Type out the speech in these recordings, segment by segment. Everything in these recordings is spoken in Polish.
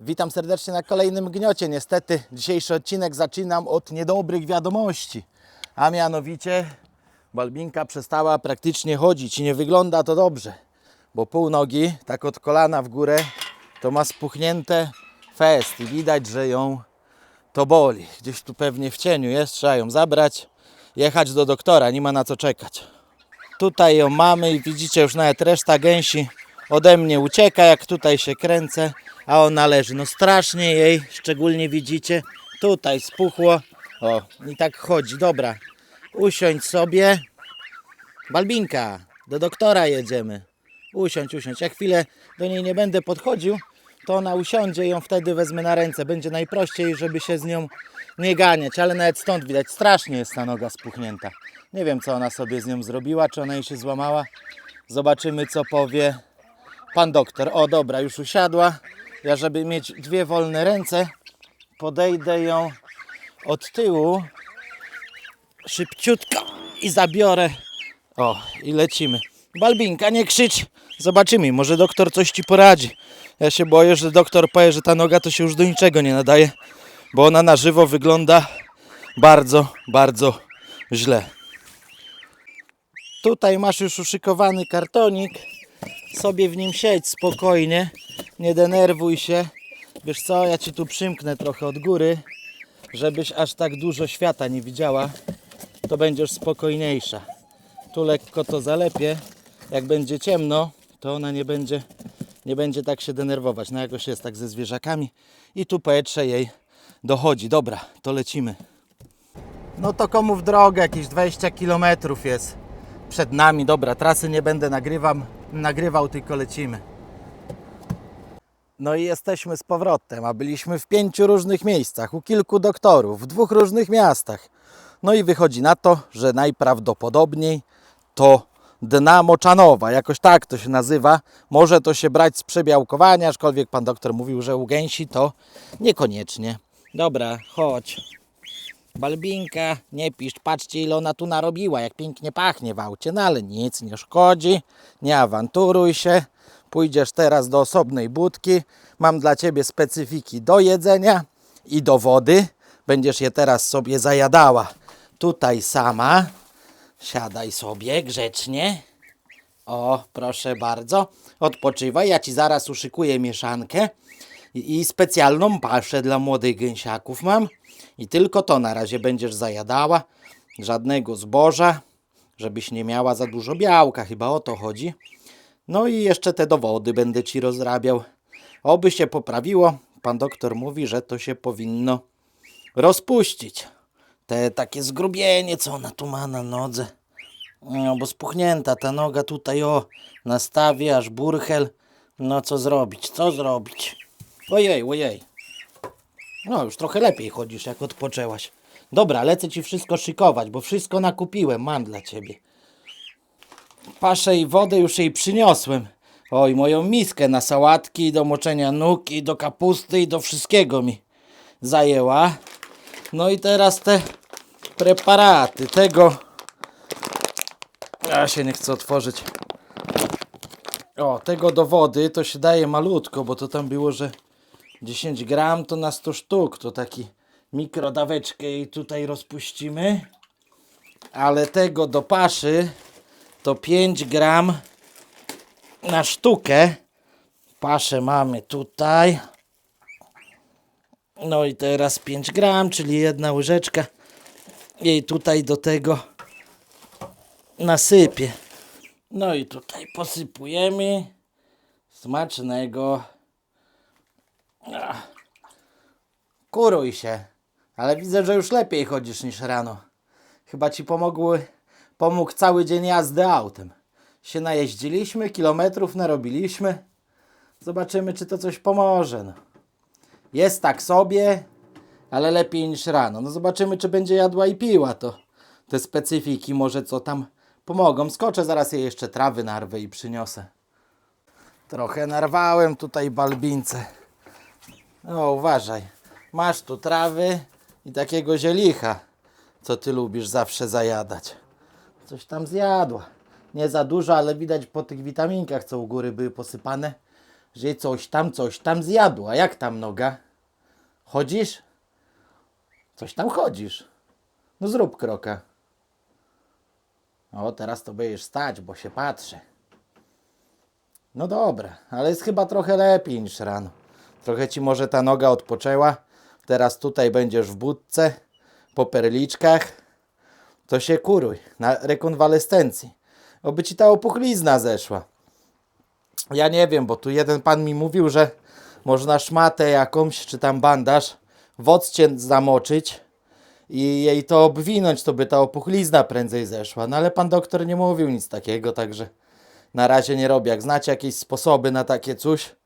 Witam serdecznie na kolejnym gniocie. Niestety dzisiejszy odcinek zaczynam od niedobrych wiadomości. A mianowicie Balbinka przestała praktycznie chodzić i nie wygląda to dobrze. Bo pół nogi, tak od kolana w górę, to ma spuchnięte fest i widać, że ją to boli. Gdzieś tu pewnie w cieniu jest, trzeba ją zabrać, jechać do doktora, nie ma na co czekać. Tutaj ją mamy i widzicie już nawet reszta gęsi ode mnie ucieka, jak tutaj się kręcę, a ona leży. No strasznie jej, szczególnie widzicie, tutaj spuchło. O, i tak chodzi. Dobra, usiądź sobie. Balbinka, do doktora jedziemy. Usiądź, usiądź. Jak chwilę do niej nie będę podchodził, to ona usiądzie i ją wtedy wezmę na ręce. Będzie najprościej, żeby się z nią nie ganiać, ale nawet stąd widać, strasznie jest ta noga spuchnięta. Nie wiem, co ona sobie z nią zrobiła, czy ona jej się złamała. Zobaczymy, co powie pan doktor. O, dobra, już usiadła. Ja, żeby mieć dwie wolne ręce, podejdę ją od tyłu szybciutko i zabiorę. O, i lecimy. Balbinka, nie krzycz. Zobaczymy, może doktor coś ci poradzi. Ja się boję, że doktor powie, że ta noga to się już do niczego nie nadaje, bo ona na żywo wygląda bardzo, bardzo źle. Tutaj masz już uszykowany kartonik. Sobie w nim siedź spokojnie. Nie denerwuj się. Wiesz co, ja ci tu przymknę trochę od góry, żebyś aż tak dużo świata nie widziała. To będziesz spokojniejsza. Tu lekko to zalepię. Jak będzie ciemno, to ona nie będzie, nie będzie tak się denerwować. No jakoś jest tak ze zwierzakami. I tu powietrze jej dochodzi. Dobra, to lecimy. No to komu w drogę, jakieś 20 km jest przed nami. Dobra, trasy nie będę nagrywam, nagrywał, tylko lecimy. No i jesteśmy z powrotem, a byliśmy w pięciu różnych miejscach, u kilku doktorów, w dwóch różnych miastach. No i wychodzi na to, że najprawdopodobniej to dna moczanowa, jakoś tak to się nazywa. Może to się brać z przebiałkowania, aczkolwiek pan doktor mówił, że u gęsi to niekoniecznie. Dobra, chodź. Balbinka, nie pisz, patrzcie ile ona tu narobiła, jak pięknie pachnie w aucie, no ale nic nie szkodzi, nie awanturuj się, pójdziesz teraz do osobnej budki, mam dla Ciebie specyfiki do jedzenia i do wody, będziesz je teraz sobie zajadała tutaj sama, siadaj sobie grzecznie, o proszę bardzo, odpoczywaj, ja Ci zaraz uszykuję mieszankę i specjalną paszę dla młodych gęsiaków mam. I tylko to na razie będziesz zajadała. Żadnego zboża, żebyś nie miała za dużo białka, chyba o to chodzi. No i jeszcze te dowody będę ci rozrabiał. Oby się poprawiło. Pan doktor mówi, że to się powinno rozpuścić. Te takie zgrubienie, co ona tu ma na nodze. No, bo spuchnięta ta noga tutaj, o, nastawie aż burchel. No co zrobić, co zrobić? Ojej, ojej. No, już trochę lepiej chodzisz, jak odpoczęłaś. Dobra, lecę ci wszystko szykować, bo wszystko nakupiłem, mam dla ciebie. Paszę i wodę już jej przyniosłem. Oj, moją miskę na sałatki, do moczenia nóg, i do kapusty, i do wszystkiego mi zajęła. No i teraz te preparaty, tego... Ja się nie chcę otworzyć. O, tego do wody to się daje malutko, bo to tam było, że 10 gram to na 100 sztuk. To taki mikrodaweczkę i tutaj rozpuścimy. Ale tego do paszy to 5 gram na sztukę. Paszę mamy tutaj. No i teraz 5 gram, czyli jedna łyżeczka. I tutaj do tego nasypię. No i tutaj posypujemy. Smacznego. Kuruj się. Ale widzę, że już lepiej chodzisz niż rano. Chyba ci pomogły, pomógł cały dzień jazdy autem. Się najeździliśmy, kilometrów narobiliśmy. Zobaczymy, czy to coś pomoże. No. Jest tak sobie, ale lepiej niż rano. No zobaczymy, czy będzie jadła i piła to. Te specyfiki może co tam pomogą. Skoczę zaraz jej jeszcze trawy narwę i przyniosę. Trochę narwałem tutaj balbince. No uważaj. Masz tu trawy i takiego zielicha, co ty lubisz zawsze zajadać. Coś tam zjadła. Nie za dużo, ale widać po tych witaminkach, co u góry były posypane, że coś tam, coś tam zjadła. Jak tam noga? Chodzisz? Coś tam chodzisz. No zrób kroka. O, teraz to będziesz stać, bo się patrzy. No dobra, ale jest chyba trochę lepiej niż rano. Trochę ci może ta noga odpoczęła. Teraz tutaj będziesz w budce, po perliczkach. To się kuruj na rekonwalescencji. Oby ci ta opuchlizna zeszła. Ja nie wiem, bo tu jeden pan mi mówił, że można szmatę jakąś, czy tam bandaż w zamoczyć i jej to obwinąć, to by ta opuchlizna prędzej zeszła. No ale pan doktor nie mówił nic takiego, także na razie nie robię. Jak znacie jakieś sposoby na takie coś,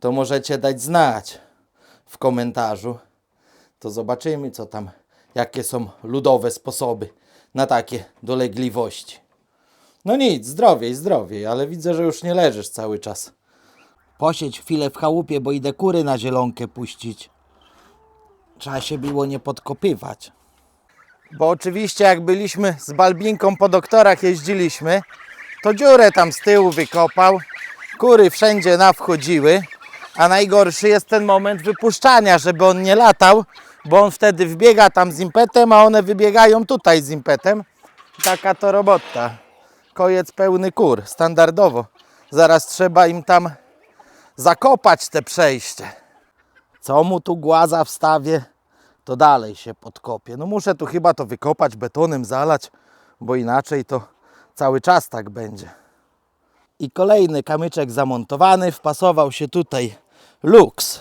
to możecie dać znać w komentarzu. To zobaczymy, co tam, jakie są ludowe sposoby na takie dolegliwości. No nic, zdrowiej, zdrowiej, ale widzę, że już nie leżysz cały czas. Posiedź chwilę w chałupie, bo idę kury na zielonkę puścić. Trzeba się było nie podkopywać. Bo oczywiście jak byliśmy z Balbinką po doktorach jeździliśmy, to dziurę tam z tyłu wykopał. Kury wszędzie nawchodziły, a najgorszy jest ten moment wypuszczania, żeby on nie latał, bo on wtedy wbiega tam z impetem, a one wybiegają tutaj z impetem. Taka to robota. Kojec pełny kur, standardowo. Zaraz trzeba im tam zakopać te przejście. Co mu tu głaza wstawię, to dalej się podkopie. No muszę tu chyba to wykopać, betonem zalać, bo inaczej to cały czas tak będzie. I kolejny kamyczek zamontowany, wpasował się tutaj luks.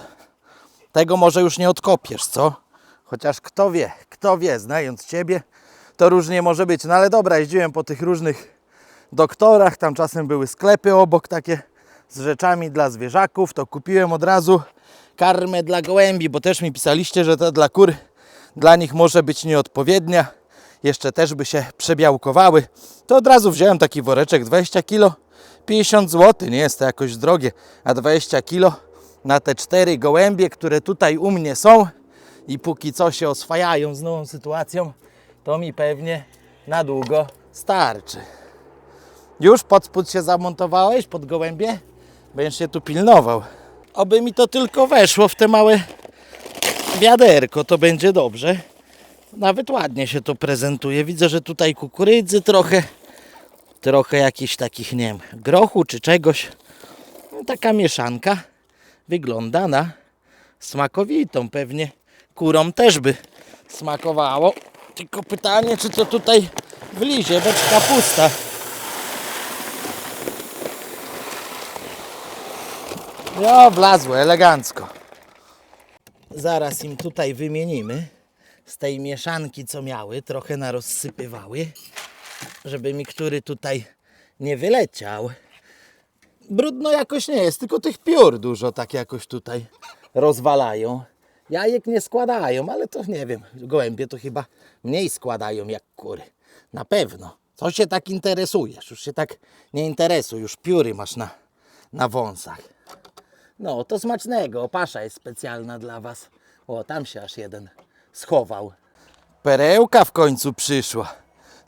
Tego może już nie odkopiesz, co? Chociaż kto wie, kto wie, znając Ciebie, to różnie może być. No ale dobra, jeździłem po tych różnych doktorach, tam czasem były sklepy obok takie z rzeczami dla zwierzaków, to kupiłem od razu karmę dla gołębi, bo też mi pisaliście, że to dla kur dla nich może być nieodpowiednia. Jeszcze też by się przebiałkowały. To od razu wziąłem taki woreczek 20 kg, 50 zł, nie jest to jakoś drogie, a 20 kg na te cztery gołębie, które tutaj u mnie są i póki co się oswajają z nową sytuacją, to mi pewnie na długo starczy. Już pod spód się zamontowałeś pod gołębie? Będziesz się tu pilnował. Oby mi to tylko weszło w te małe wiaderko, to będzie dobrze. Nawet ładnie się to prezentuje. Widzę, że tutaj kukurydzy trochę, trochę jakichś takich, nie wiem, grochu czy czegoś. Taka mieszanka wygląda na smakowitą. Pewnie kurom też by smakowało. Tylko pytanie, czy to tutaj wlizie, beczka pusta. No, wlazło elegancko. Zaraz im tutaj wymienimy z tej mieszanki, co miały, trochę narozsypywały, żeby mi który tutaj nie wyleciał. Brudno jakoś nie jest, tylko tych piór dużo tak jakoś tutaj rozwalają. Jajek nie składają, ale to nie wiem, gołębie to chyba mniej składają jak kury. Na pewno. Co się tak interesujesz? Już się tak nie interesuj, już pióry masz na, na wąsach. No, to smacznego. Opasza jest specjalna dla Was. O, tam się aż jeden schował. Perełka w końcu przyszła.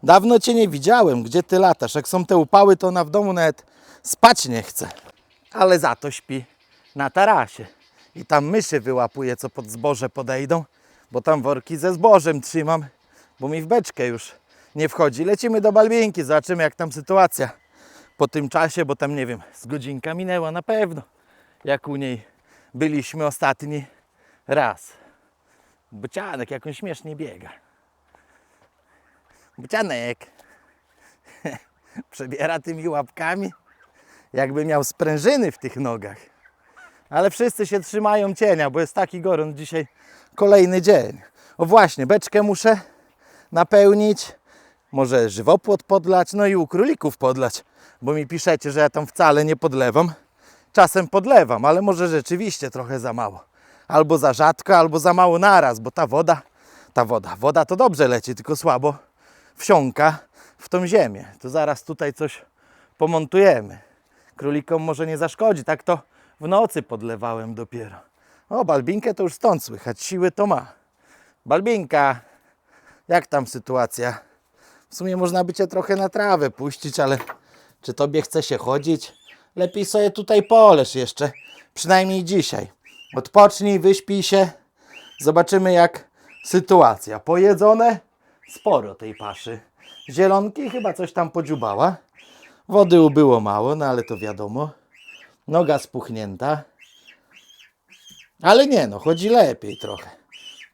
Dawno Cię nie widziałem. Gdzie Ty latasz? Jak są te upały, to ona w domu nawet spać nie chce. Ale za to śpi na tarasie. I tam myszy wyłapuje, co pod zboże podejdą, bo tam worki ze zbożem trzymam, bo mi w beczkę już nie wchodzi. Lecimy do Balbinki, zobaczymy jak tam sytuacja po tym czasie, bo tam nie wiem, z godzinka minęła na pewno jak u niej byliśmy ostatni raz. Bocianek jak on śmiesznie biega. Bocianek przebiera tymi łapkami, jakby miał sprężyny w tych nogach. Ale wszyscy się trzymają cienia, bo jest taki gorąc dzisiaj kolejny dzień. O właśnie, beczkę muszę napełnić, może żywopłot podlać, no i u królików podlać, bo mi piszecie, że ja tam wcale nie podlewam czasem podlewam, ale może rzeczywiście trochę za mało. Albo za rzadko, albo za mało naraz, bo ta woda, ta woda, woda to dobrze leci, tylko słabo wsiąka w tą ziemię. To zaraz tutaj coś pomontujemy. Królikom może nie zaszkodzi, tak to w nocy podlewałem dopiero. O, Balbinkę to już stąd słychać, siły to ma. Balbinka, jak tam sytuacja? W sumie można by Cię trochę na trawę puścić, ale czy Tobie chce się chodzić? Lepiej sobie tutaj poleż jeszcze Przynajmniej dzisiaj. Odpocznij, wyśpij się. Zobaczymy jak sytuacja. Pojedzone? Sporo tej paszy. Zielonki chyba coś tam podziubała. Wody ubyło mało, no ale to wiadomo. Noga spuchnięta. Ale nie no, chodzi lepiej trochę.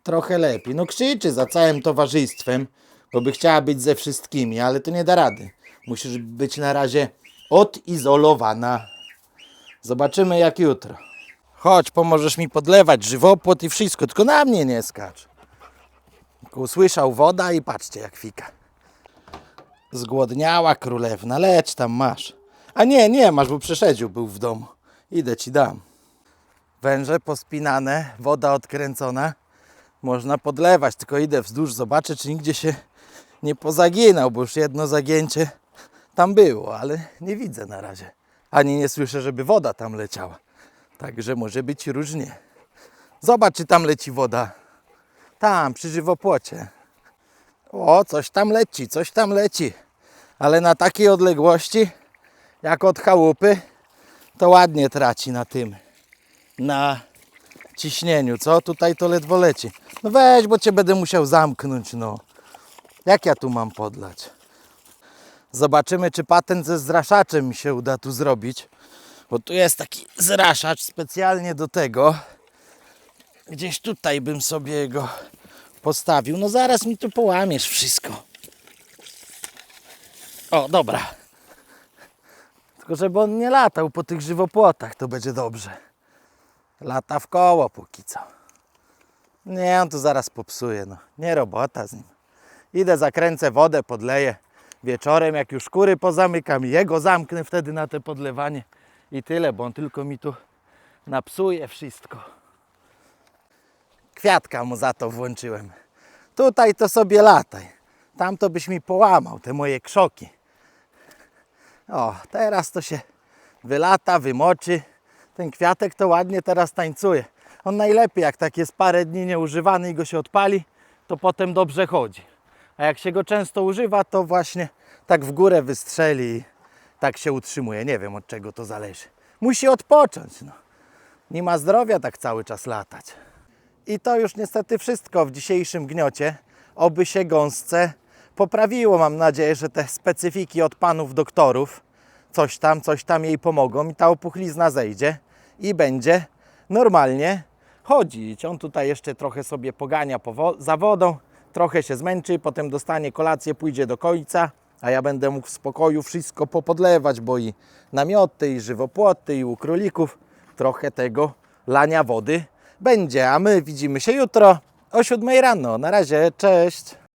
Trochę lepiej. No krzyczy za całym towarzystwem, bo by chciała być ze wszystkimi, ale to nie da rady. Musisz być na razie odizolowana. Zobaczymy jak jutro. Chodź, pomożesz mi podlewać żywopłot i wszystko, tylko na mnie nie skacz. Usłyszał woda i patrzcie jak fika. Zgłodniała królewna, leć tam masz. A nie, nie masz, bo przeszedził był w domu. Idę ci dam. Węże pospinane, woda odkręcona. Można podlewać, tylko idę wzdłuż, zobaczę, czy nigdzie się nie pozaginał, bo już jedno zagięcie tam było, ale nie widzę na razie. Ani nie słyszę, żeby woda tam leciała. Także może być różnie. Zobacz, czy tam leci woda. Tam, przy żywopłocie. O, coś tam leci, coś tam leci. Ale na takiej odległości, jak od chałupy, to ładnie traci na tym. Na ciśnieniu, co? Tutaj to ledwo leci. No weź, bo cię będę musiał zamknąć, no. Jak ja tu mam podlać? Zobaczymy, czy patent ze zraszaczem mi się uda tu zrobić. Bo tu jest taki zraszacz specjalnie do tego. Gdzieś tutaj bym sobie go postawił. No zaraz mi tu połamiesz wszystko. O, dobra. Tylko żeby on nie latał po tych żywopłotach, to będzie dobrze. Lata w koło póki co. Nie, on tu zaraz popsuje, no. Nie robota z nim. Idę, zakręcę wodę, podleję. Wieczorem, jak już kury pozamykam, jego zamknę wtedy na te podlewanie. I tyle, bo on tylko mi tu napsuje wszystko. Kwiatka mu za to włączyłem. Tutaj to sobie lataj. Tam to byś mi połamał te moje krzoki. O, teraz to się wylata, wymoczy. Ten kwiatek to ładnie teraz tańcuje. On najlepiej, jak tak jest parę dni nieużywany i go się odpali, to potem dobrze chodzi. A jak się go często używa, to właśnie tak w górę wystrzeli i tak się utrzymuje. Nie wiem od czego to zależy. Musi odpocząć. No. Nie ma zdrowia tak cały czas latać. I to już niestety wszystko w dzisiejszym gniocie. Oby się gąsce poprawiło. Mam nadzieję, że te specyfiki od panów doktorów coś tam, coś tam jej pomogą i ta opuchlizna zejdzie i będzie normalnie chodzić. On tutaj jeszcze trochę sobie pogania za wodą, trochę się zmęczy, potem dostanie kolację, pójdzie do końca, a ja będę mógł w spokoju wszystko popodlewać, bo i namioty, i żywopłoty, i u królików trochę tego lania wody będzie. A my widzimy się jutro o 7 rano. Na razie, cześć!